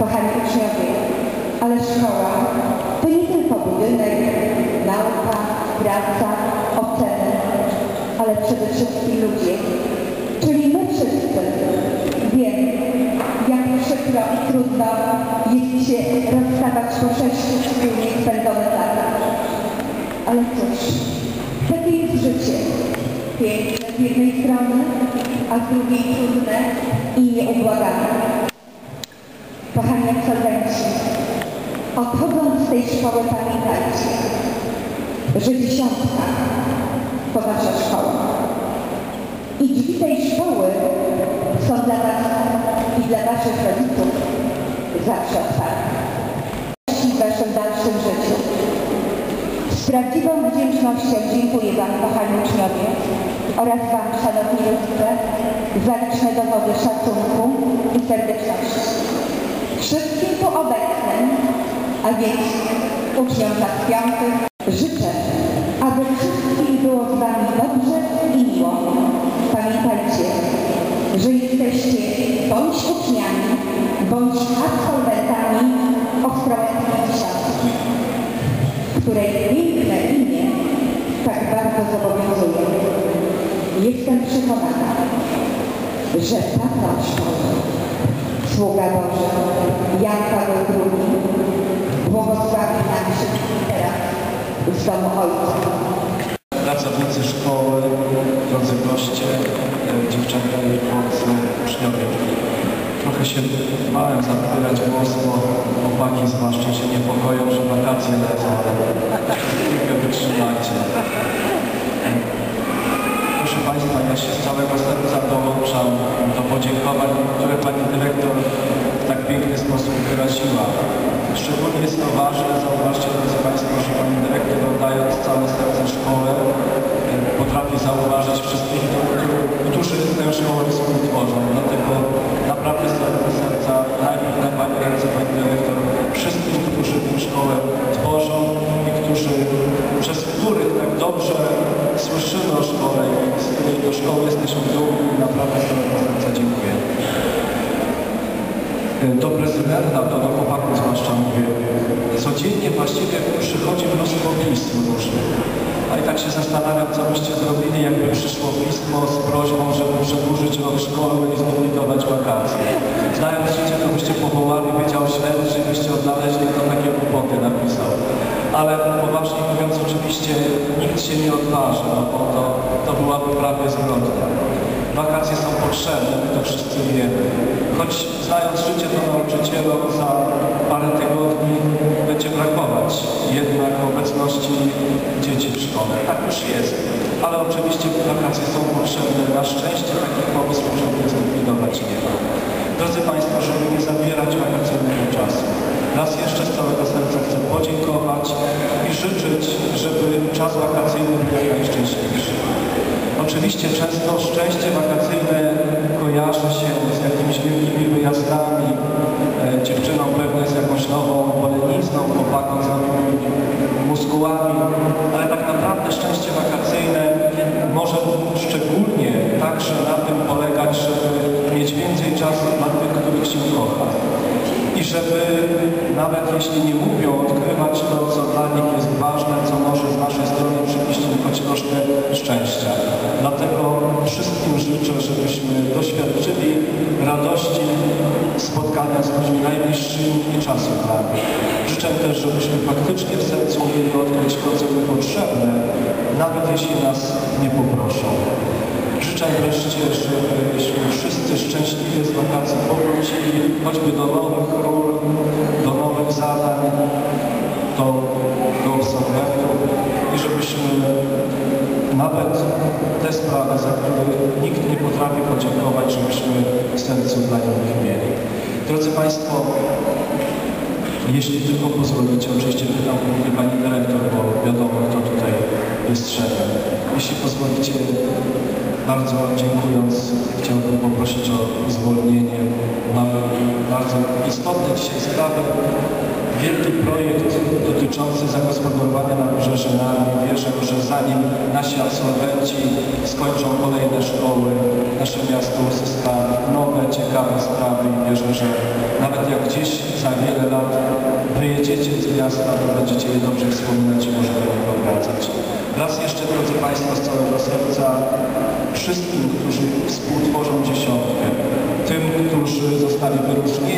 Kochani uczniowie, ale szkoła to nie tylko budynek, nauka, praca, oceny, ale przede wszystkim ludzie, czyli my wszyscy. Wiem, jak przykro i trudno jest się rozstawać po sześciu wspólnie spędzonych latach. Ale cóż, takie jest życie. Piękne z jednej strony, a z drugiej trudne i nieubłagane. Kochani absolwenci, odchodząc z tej szkoły pamiętajcie, że dziesiątka to wasza szkoła. I drzwi tej szkoły są dla was i dla waszych rodziców zawsze otwarte. W waszym dalszym życiu. Z prawdziwą wdzięcznością dziękuję wam, kochani uczniowie, oraz wam, szanowni rodzice, za liczne dowody szacunku i serdeczności. Wszystkim tu obecnym, a więc uczniom lat piątych, życzę, aby wszystkim było z Wami dobrze i miło. Pamiętajcie, że jesteście bądź uczniami, bądź absolwentami Ostrołęckiej Dziesiątki, której piękne imię tak bardzo zobowiązuje. Jestem przekonana, że patron szkoły Sługa Jan Paweł II, błogosławi nam wszystkich teraz z domu Ojca. pracownicy szkoły, drodzy goście, e, dziewczęta i chłopcy, uczniowie. Trochę się bałem zabierać głos, bo chłopaki zwłaszcza się niepokoją, że wakacje lecą, ale wytrzymajcie. Proszę Państwa, ja się z całego serca dołączam do podziękowań, które Pani Dyrektor w tak piękny sposób wyraziła. Szczególnie jest to ważne, zauważcie drodzy Państwo, że Pani Dyrektor oddając całe serce szkołę e, potrafi zauważyć wszystkich, którzy tę szkołę współtworzą. Dlatego naprawdę z całego serca najpierw na Pani ręce Pani Dyrektor wszystkim, którzy tę szkołę tworzą i którzy, przez których tak dobrze słyszymy o szkole i z której do szkoły jesteśmy dumni. Naprawdę z całego serca dziękuję. Do prezydenta, do mówię, codziennie właściwie przychodzi mnóstwo pism różnych. A i tak się zastanawiam, co byście zrobili, jakby przyszło pismo z prośbą, żeby przedłużyć rok szkolny i zmodyfikować wakacje. Znając życie, to byście powołali Wydział Śledczy i byście odnaleźli, kto takie głupoty napisał. Ale poważnie mówiąc, oczywiście nikt się nie odważy, no bo to, to byłaby prawie zbrodnia. Wakacje są potrzebne, my to wszyscy wiemy. Choć znając życie, to nauczycielom za parę już jest. Ale oczywiście wakacje są potrzebne. Na szczęście takich pomysłów, żeby je zlikwidować nie ma. Drodzy Państwo, żeby nie zabierać wakacyjnego czasu. Raz jeszcze z całego serca chcę podziękować i życzyć, żeby czas wakacyjny był jak najszczęśliwszy. Oczywiście często szczęście wakacyjne kojarzy się z jakimiś wielkimi wyjazdami, e, dziewczyną pewnie z jakąś nową polenizną, chłopakom z nowymi muskułami, ale tak naprawdę szczęście wakacyjne może szczególnie także na tym polegać, żeby mieć więcej czasu dla tych, których się kocha. I żeby nawet jeśli nie mówią, odkrywać to, co dla nich jest ważne, co może z naszej strony przynieść choć troszkę szczęścia. Dlatego wszystkim życzę, żebyśmy doświadczyli radości spotkania z ludźmi najbliższymi i czasu dla nich. Życzę też, żebyśmy faktycznie w sercu umieli odkryć to, co my potrzebne, nawet jeśli nas nie poproszą. Życzę wreszcie, żebyśmy wszyscy szczęśliwie z wakacji powrócili choćby do nowych ról, nawet te sprawy, za które nikt nie potrafi podziękować, żebyśmy w sercu dla nich mieli. Drodzy Państwo, jeśli tylko pozwolicie, oczywiście pytam głównie Pani Dyrektor, bo wiadomo, kto tutaj jest szefem. Jeśli pozwolicie, bardzo dziękując, chciałbym poprosić o zwolnienie. Mamy bardzo istotne dzisiaj sprawy. Wielki projekt dotyczący zagospodarowania nabrzeży Narni. Wierzę, że zanim nasi absolwenci skończą kolejne szkoły, nasze miasto uzyska nowe, ciekawe sprawy i wierzę, że nawet jak gdzieś miasta, to będziecie je dobrze wspominać i może do niego wracać. Raz jeszcze, drodzy Państwo, z całego serca wszystkim, którzy współtworzą dziesiątkę, tym, którzy zostali wyróżnieni,